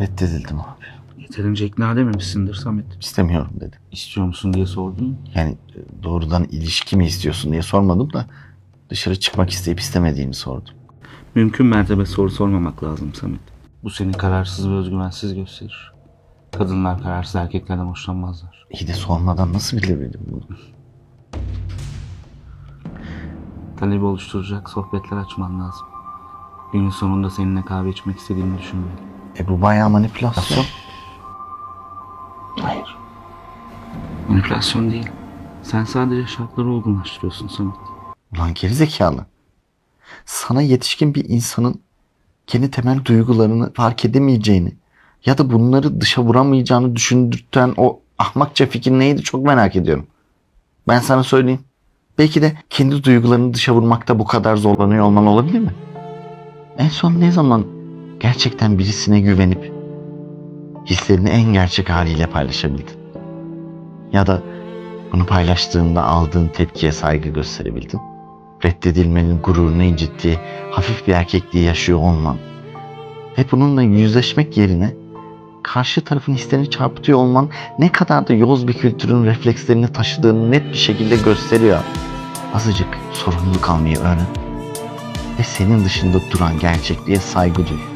Reddedildim abi. Yeterince ikna edememişsindir Samet. İstemiyorum dedim. İstiyor musun diye sordum. Yani e, doğrudan ilişki mi istiyorsun diye sormadım da dışarı çıkmak isteyip istemediğimi sordum. Mümkün mertebe soru sormamak lazım Samet. Bu seni kararsız ve özgüvensiz gösterir. Kadınlar kararsız erkeklerden hoşlanmazlar. İyi de sormadan nasıl bilebildim bunu? Talebi oluşturacak sohbetler açman lazım. Günün sonunda seninle kahve içmek istediğimi düşünmüyorum. E bu bayağı manipülasyon. Hayır. Manipülasyon değil. Sen sadece şartları olgunlaştırıyorsun Samet. Ulan gerizekalı. Sana yetişkin bir insanın kendi temel duygularını fark edemeyeceğini ya da bunları dışa vuramayacağını düşündürten o ahmakça fikir neydi çok merak ediyorum. Ben sana söyleyeyim. Belki de kendi duygularını dışa vurmakta bu kadar zorlanıyor olman olabilir mi? En son ne zaman gerçekten birisine güvenip hislerini en gerçek haliyle paylaşabildin? Ya da bunu paylaştığında aldığın tepkiye saygı gösterebildin? reddedilmenin gururunu incittiği hafif bir erkekliği yaşıyor olman ve bununla yüzleşmek yerine karşı tarafın hislerini çarpıtıyor olman ne kadar da yoz bir kültürün reflekslerini taşıdığını net bir şekilde gösteriyor. Azıcık sorumluluk almayı öğren ve senin dışında duran gerçekliğe saygı duy.